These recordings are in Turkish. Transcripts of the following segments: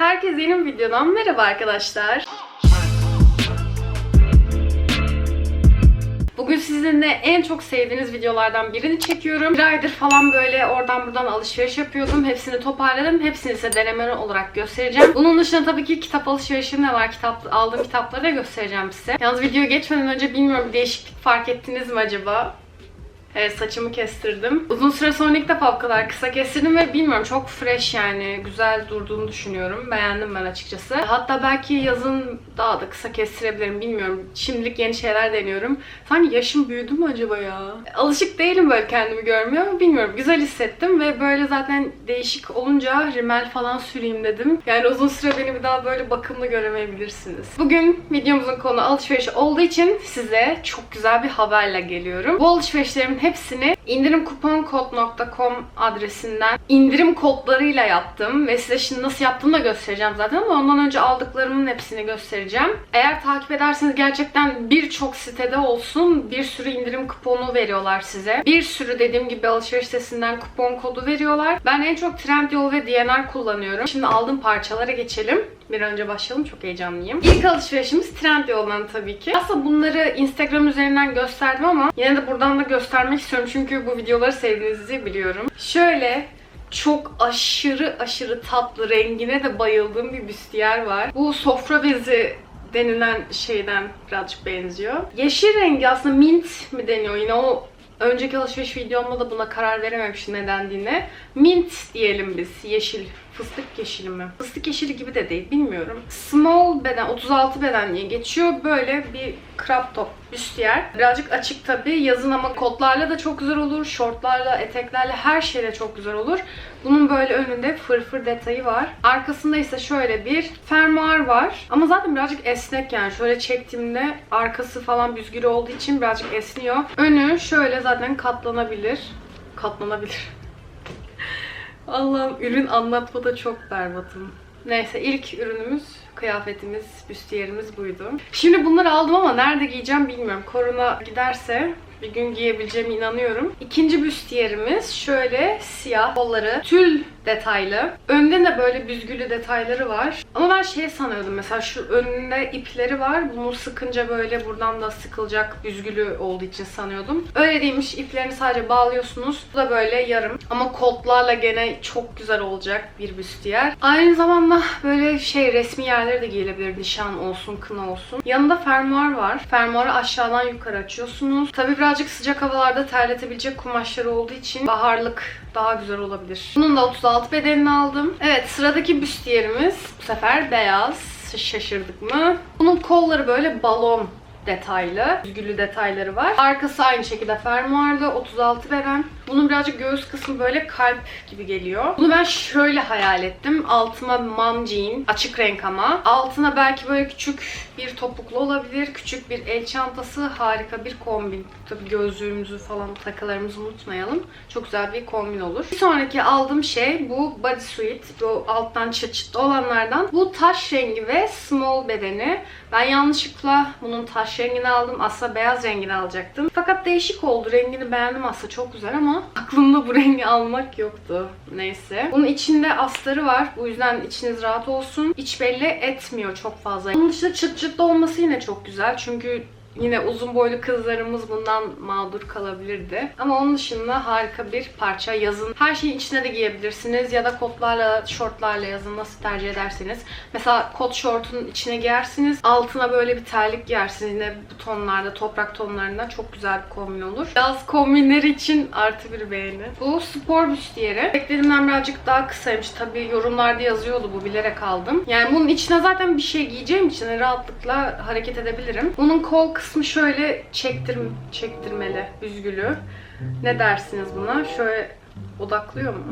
Herkese yeni bir videodan merhaba arkadaşlar. Bugün sizinle en çok sevdiğiniz videolardan birini çekiyorum. Bir aydır falan böyle oradan buradan alışveriş yapıyordum. Hepsini toparladım. Hepsini size deneme olarak göstereceğim. Bunun dışında tabii ki kitap alışverişim de var. Kitap, aldığım kitapları da göstereceğim size. Yalnız videoya geçmeden önce bilmiyorum bir değişiklik fark ettiniz mi acaba? Evet saçımı kestirdim. Uzun süre sonra ilk defa bu kadar kısa kestirdim ve bilmiyorum çok fresh yani güzel durduğunu düşünüyorum. Beğendim ben açıkçası. Hatta belki yazın daha da kısa kestirebilirim bilmiyorum. Şimdilik yeni şeyler deniyorum. Sanki yaşım büyüdü mü acaba ya? Alışık değilim böyle kendimi görmüyor ama bilmiyorum. Güzel hissettim ve böyle zaten değişik olunca rimel falan süreyim dedim. Yani uzun süre beni bir daha böyle bakımlı göremeyebilirsiniz. Bugün videomuzun konu alışveriş olduğu için size çok güzel bir haberle geliyorum. Bu alışverişlerimin hepsini indirimkuponkod.com adresinden indirim kodlarıyla yaptım ve size şimdi nasıl yaptığımı da göstereceğim zaten ama ondan önce aldıklarımın hepsini göstereceğim. Eğer takip ederseniz gerçekten birçok sitede olsun bir sürü indirim kuponu veriyorlar size. Bir sürü dediğim gibi alışveriş sitesinden kupon kodu veriyorlar. Ben en çok Trendyol ve DNR kullanıyorum. Şimdi aldığım parçalara geçelim. Bir önce başlayalım. Çok heyecanlıyım. İlk alışverişimiz Trendyol'dan tabii ki. Aslında bunları Instagram üzerinden gösterdim ama yine de buradan da göstermek istiyorum. Çünkü bu videoları sevdiğinizi biliyorum. Şöyle çok aşırı aşırı tatlı rengine de bayıldığım bir büstiyer var. Bu sofra bezi denilen şeyden birazcık benziyor. Yeşil rengi aslında mint mi deniyor yine o önceki alışveriş videomda da buna karar verememiştim ne dendiğine. Mint diyelim biz. Yeşil. Fıstık yeşili mi? Fıstık yeşili gibi de değil. Bilmiyorum. Small beden, 36 beden diye geçiyor. Böyle bir crop top büstiyer. Birazcık açık tabii. Yazın ama kotlarla da çok güzel olur. Şortlarla, eteklerle her şeyle çok güzel olur. Bunun böyle önünde fırfır detayı var. Arkasında ise şöyle bir fermuar var. Ama zaten birazcık esnek yani. Şöyle çektiğimde arkası falan büzgülü olduğu için birazcık esniyor. Önü şöyle zaten katlanabilir. Katlanabilir. Allah'ım ürün anlatmada çok berbatım. Neyse ilk ürünümüz, kıyafetimiz, büstiyerimiz buydu. Şimdi bunları aldım ama nerede giyeceğim bilmiyorum. Korona giderse bir gün giyebileceğime inanıyorum. İkinci büstiyerimiz şöyle siyah kolları tül detaylı. Önde de böyle büzgülü detayları var. Ama ben şey sanıyordum mesela şu önünde ipleri var. Bunu sıkınca böyle buradan da sıkılacak büzgülü olduğu için sanıyordum. Öyle değilmiş. İplerini sadece bağlıyorsunuz. Bu da böyle yarım. Ama kotlarla gene çok güzel olacak bir büstiyer. Aynı zamanda böyle şey resmi yerlere de giyilebilir. Nişan olsun, kına olsun. Yanında fermuar var. Fermuarı aşağıdan yukarı açıyorsunuz. Tabii birazcık sıcak havalarda terletebilecek kumaşları olduğu için baharlık daha güzel olabilir. Bunun da 36 bedenini aldım. Evet sıradaki büstiyerimiz bu sefer beyaz. Şaşırdık mı? Bunun kolları böyle balon detaylı. Üzgülü detayları var. Arkası aynı şekilde fermuarlı. 36 beden. Bunun birazcık göğüs kısmı böyle kalp gibi geliyor. Bunu ben şöyle hayal ettim. Altıma mom jean. Açık renk ama. Altına belki böyle küçük bir topuklu olabilir. Küçük bir el çantası. Harika bir kombin. Tabii gözlüğümüzü falan takılarımızı unutmayalım. Çok güzel bir kombin olur. Bir sonraki aldığım şey bu bodysuit. Bu alttan çıt çıtlı olanlardan. Bu taş rengi ve small bedeni. Ben yanlışlıkla bunun taş rengini aldım. Aslında beyaz rengini alacaktım. Fakat değişik oldu. Rengini beğendim aslında çok güzel ama aklımda bu rengi almak yoktu. Neyse. Bunun içinde astarı var. Bu yüzden içiniz rahat olsun. İç belli etmiyor çok fazla. Bunun dışında çıt çıtlı olması yine çok güzel. Çünkü Yine uzun boylu kızlarımız bundan mağdur kalabilirdi. Ama onun dışında harika bir parça. Yazın her şeyin içine de giyebilirsiniz. Ya da kotlarla, şortlarla yazın nasıl tercih ederseniz. Mesela kot şortun içine giyersiniz. Altına böyle bir terlik giyersiniz. Yine bu tonlarda, toprak tonlarında çok güzel bir kombin olur. Yaz kombinleri için artı bir beğeni. Bu spor büstiyeri. Beklediğimden birazcık daha kısaymış. Tabii yorumlarda yazıyordu bu bilerek aldım. Yani bunun içine zaten bir şey giyeceğim için rahatlıkla hareket edebilirim. Bunun kol kısmı şöyle çektir çektirmeli, büzgülü. Ne dersiniz buna? Şöyle odaklıyor mu?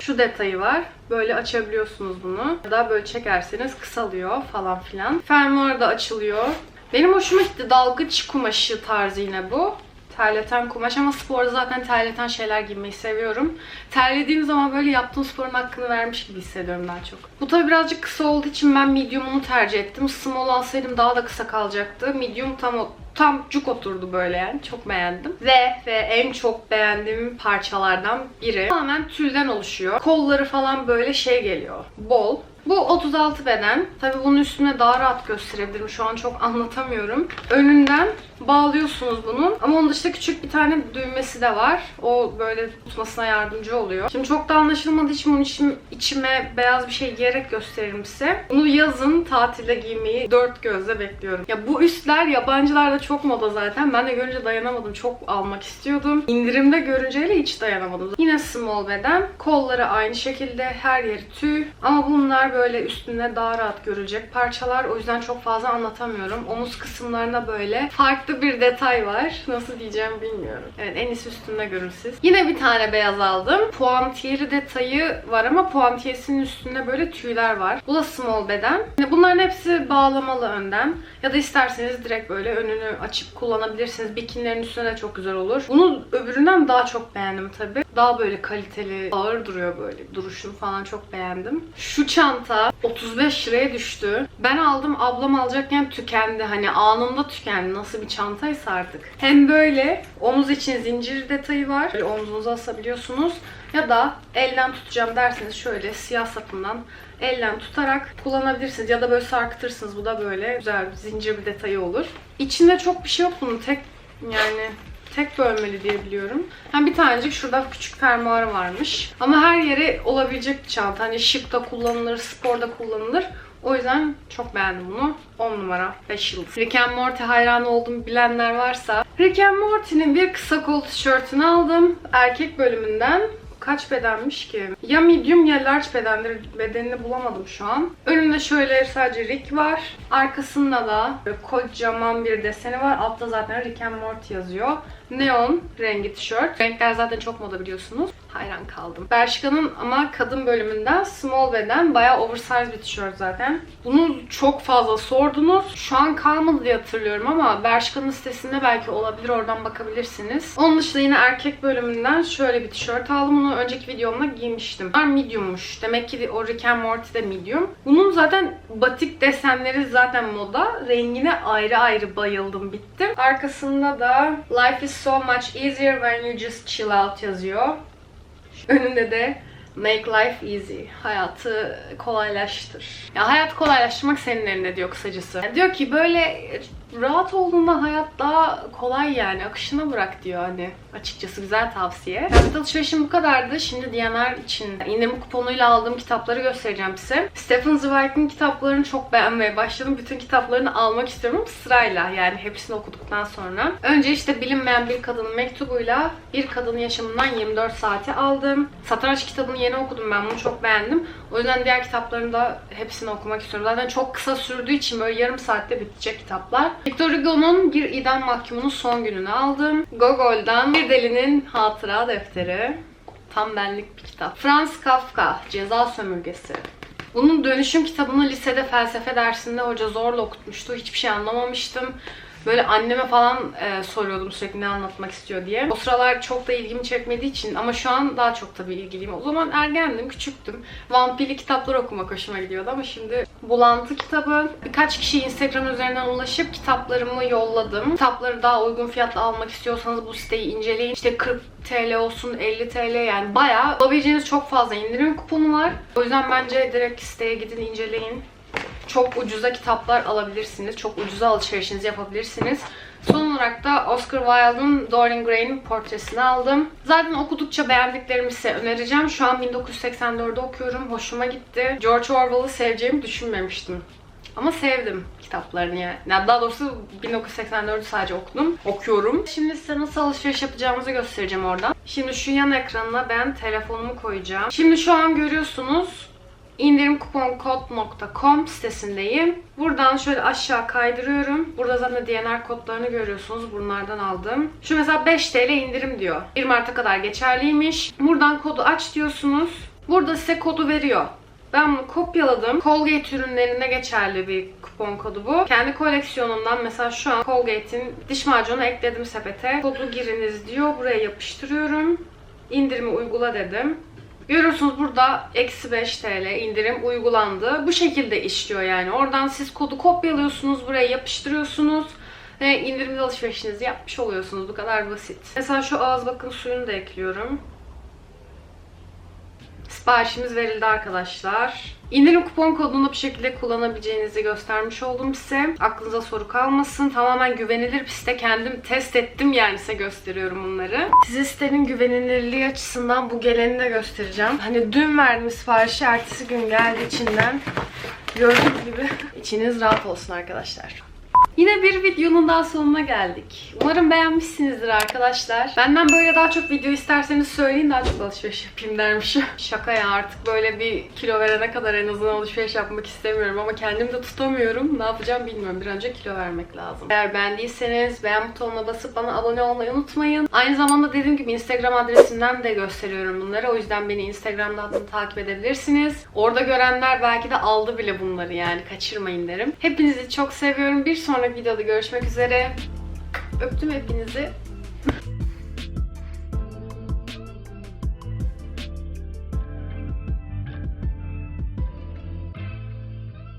Şu detayı var. Böyle açabiliyorsunuz bunu. Ya da böyle çekerseniz kısalıyor falan filan. Fermuar da açılıyor. Benim hoşuma gitti. Dalgıç kumaşı tarzı yine bu. Terleten kumaş ama sporda zaten terleten şeyler giymeyi seviyorum. Terlediğim zaman böyle yaptığım sporun hakkını vermiş gibi hissediyorum daha çok. Bu tabi birazcık kısa olduğu için ben medium'unu tercih ettim. Small alsaydım daha da kısa kalacaktı. Medium tam o tam cuk oturdu böyle yani. Çok beğendim. Ve ve en çok beğendiğim parçalardan biri. Tamamen tülden oluşuyor. Kolları falan böyle şey geliyor. Bol. Bu 36 beden. Tabii bunun üstüne daha rahat gösterebilirim. Şu an çok anlatamıyorum. Önünden bağlıyorsunuz bunun. Ama onun dışında küçük bir tane düğmesi de var. O böyle tutmasına yardımcı oluyor. Şimdi çok da anlaşılmadığı için bunun içim, içime beyaz bir şey giyerek gösteririm size. Bunu yazın tatilde giymeyi dört gözle bekliyorum. Ya bu üstler yabancılarda çok moda zaten. Ben de görünce dayanamadım. Çok almak istiyordum. İndirimde görünceyle hiç dayanamadım. Yine small beden. Kolları aynı şekilde. Her yeri tüy. Ama bunlar böyle üstünde daha rahat görülecek parçalar. O yüzden çok fazla anlatamıyorum. Omuz kısımlarında böyle farklı bir detay var. Nasıl diyeceğim bilmiyorum. Evet en iyisi üstünde görün siz. Yine bir tane beyaz aldım. Puantiyeli detayı var ama puantiyesinin üstünde böyle tüyler var. Bu da small beden. Yine bunların hepsi bağlamalı önden. Ya da isterseniz direkt böyle önünü açıp kullanabilirsiniz. Bikinilerin üstüne de çok güzel olur. Bunu öbüründen daha çok beğendim tabii. Daha böyle kaliteli, ağır duruyor böyle. Duruşunu falan çok beğendim. Şu çanta 35 liraya düştü. Ben aldım, ablam alacakken tükendi. Hani anında tükendi. Nasıl bir çantaysa artık. Hem böyle omuz için zincir detayı var. Böyle omzunuza asabiliyorsunuz. Ya da elden tutacağım derseniz şöyle siyah sapından elden tutarak kullanabilirsiniz. Ya da böyle sarkıtırsınız. Bu da böyle güzel bir zincir bir detayı olur. İçinde çok bir şey yok bunun. Tek yani tek bölmeli diye biliyorum. Hem bir tanecik şurada küçük fermuarı varmış. Ama her yere olabilecek bir çanta. Hani şıkta kullanılır, sporda kullanılır. O yüzden çok beğendim bunu. 10 numara 5 yıldız. Rick and Morty hayranı olduğumu bilenler varsa Rick and Morty'nin bir kısa kol tişörtünü aldım. Erkek bölümünden. Kaç bedenmiş ki? Ya medium ya large bedendir. Bedenini bulamadım şu an. Önünde şöyle sadece Rick var. Arkasında da kocaman bir deseni var. Altta zaten Rick and Morty yazıyor. Neon rengi tişört. Renkler zaten çok moda biliyorsunuz. Hayran kaldım. Bershka'nın ama kadın bölümünden small beden bayağı oversize bir tişört zaten. Bunu çok fazla sordunuz. Şu an kalmadı diye hatırlıyorum ama Bershka'nın sitesinde belki olabilir. Oradan bakabilirsiniz. Onun dışında yine erkek bölümünden şöyle bir tişört aldım. Bunu önceki videomda giymiştim. Bunlar mediummuş. Demek ki o Rick and Morty de medium. Bunun zaten batik desenleri zaten moda. Rengine ayrı ayrı bayıldım bittim. Arkasında da Life is so much easier when you just chill out yazıyor. Önünde de Make life easy. Hayatı kolaylaştır. Ya hayat kolaylaştırmak senin elinde diyor kısacası. Yani diyor ki böyle rahat olduğunda hayat daha kolay yani. Akışına bırak diyor hani. Açıkçası güzel tavsiye. Kıyafet alışverişim bu kadardı. Şimdi DNR için indirim kuponuyla aldığım kitapları göstereceğim size. Stephen Zweig'in kitaplarını çok beğenmeye başladım. Bütün kitaplarını almak istiyorum sırayla. Yani hepsini okuduktan sonra. Önce işte bilinmeyen bir kadının mektubuyla bir kadının yaşamından 24 saati aldım. Satranç kitabını yeni okudum ben bunu çok beğendim. O yüzden diğer kitaplarını da hepsini okumak istiyorum. Zaten çok kısa sürdüğü için böyle yarım saatte bitecek kitaplar. Victor Hugo'nun Bir İdam Mahkumunun Son Gününü aldım. Gogol'dan Bir Delinin Hatıra Defteri. Tam benlik bir kitap. Franz Kafka Ceza Sömürgesi. Bunun dönüşüm kitabını lisede felsefe dersinde hoca zorla okutmuştu. Hiçbir şey anlamamıştım. Böyle anneme falan e, soruyordum sürekli ne anlatmak istiyor diye. O sıralar çok da ilgimi çekmediği için ama şu an daha çok tabii ilgiliyim. O zaman ergendim, küçüktüm. Vampirli kitaplar okumak hoşuma gidiyordu ama şimdi Bulantı kitabı. Birkaç kişi Instagram üzerinden ulaşıp kitaplarımı yolladım. Kitapları daha uygun fiyatla almak istiyorsanız bu siteyi inceleyin. İşte 40 TL olsun 50 TL yani bayağı alabileceğiniz çok fazla indirim kuponu var. O yüzden bence direkt siteye gidin inceleyin çok ucuza kitaplar alabilirsiniz. Çok ucuza alışverişinizi yapabilirsiniz. Son olarak da Oscar Wilde'ın Dorian Gray'in portresini aldım. Zaten okudukça beğendiklerimi size önereceğim. Şu an 1984'de okuyorum. Hoşuma gitti. George Orwell'ı seveceğimi düşünmemiştim. Ama sevdim kitaplarını yani daha doğrusu 1984'ü sadece okudum. Okuyorum. Şimdi size nasıl alışveriş yapacağımızı göstereceğim oradan. Şimdi şu yan ekranına ben telefonumu koyacağım. Şimdi şu an görüyorsunuz indirimkuponkod.com sitesindeyim. Buradan şöyle aşağı kaydırıyorum. Burada zaten DNR kodlarını görüyorsunuz. Bunlardan aldım. Şu mesela 5 TL indirim diyor. 1 Mart'a kadar geçerliymiş. Buradan kodu aç diyorsunuz. Burada size kodu veriyor. Ben bunu kopyaladım. Colgate ürünlerinde geçerli bir kupon kodu bu. Kendi koleksiyonumdan mesela şu an Colgate'in diş macunu ekledim sepete. Kodu giriniz diyor. Buraya yapıştırıyorum. İndirimi uygula dedim. Görüyorsunuz burada eksi 5 TL indirim uygulandı. Bu şekilde işliyor yani. Oradan siz kodu kopyalıyorsunuz, buraya yapıştırıyorsunuz ve indirimli alışverişinizi yapmış oluyorsunuz. Bu kadar basit. Mesela şu ağız bakım suyunu da ekliyorum. Siparişimiz verildi arkadaşlar. İndirim kupon kodunu bu şekilde kullanabileceğinizi göstermiş oldum size. Aklınıza soru kalmasın. Tamamen güvenilir bir site. Kendim test ettim yani size gösteriyorum bunları. Size sitenin güvenilirliği açısından bu geleni de göstereceğim. Hani dün verdiğim siparişi ertesi gün geldi içinden. Gördüğünüz gibi içiniz rahat olsun arkadaşlar. Yine bir videonun daha sonuna geldik. Umarım beğenmişsinizdir arkadaşlar. Benden böyle daha çok video isterseniz söyleyin daha çok alışveriş yapayım dermişim. Şaka ya artık böyle bir kilo verene kadar en azından alışveriş yapmak istemiyorum ama kendimi de tutamıyorum. Ne yapacağım bilmiyorum. Bir önce kilo vermek lazım. Eğer beğendiyseniz beğen butonuna basıp bana abone olmayı unutmayın. Aynı zamanda dediğim gibi Instagram adresimden de gösteriyorum bunları. O yüzden beni Instagram'dan da takip edebilirsiniz. Orada görenler belki de aldı bile bunları yani kaçırmayın derim. Hepinizi çok seviyorum. Bir sonraki videoda görüşmek üzere. Öptüm hepinizi.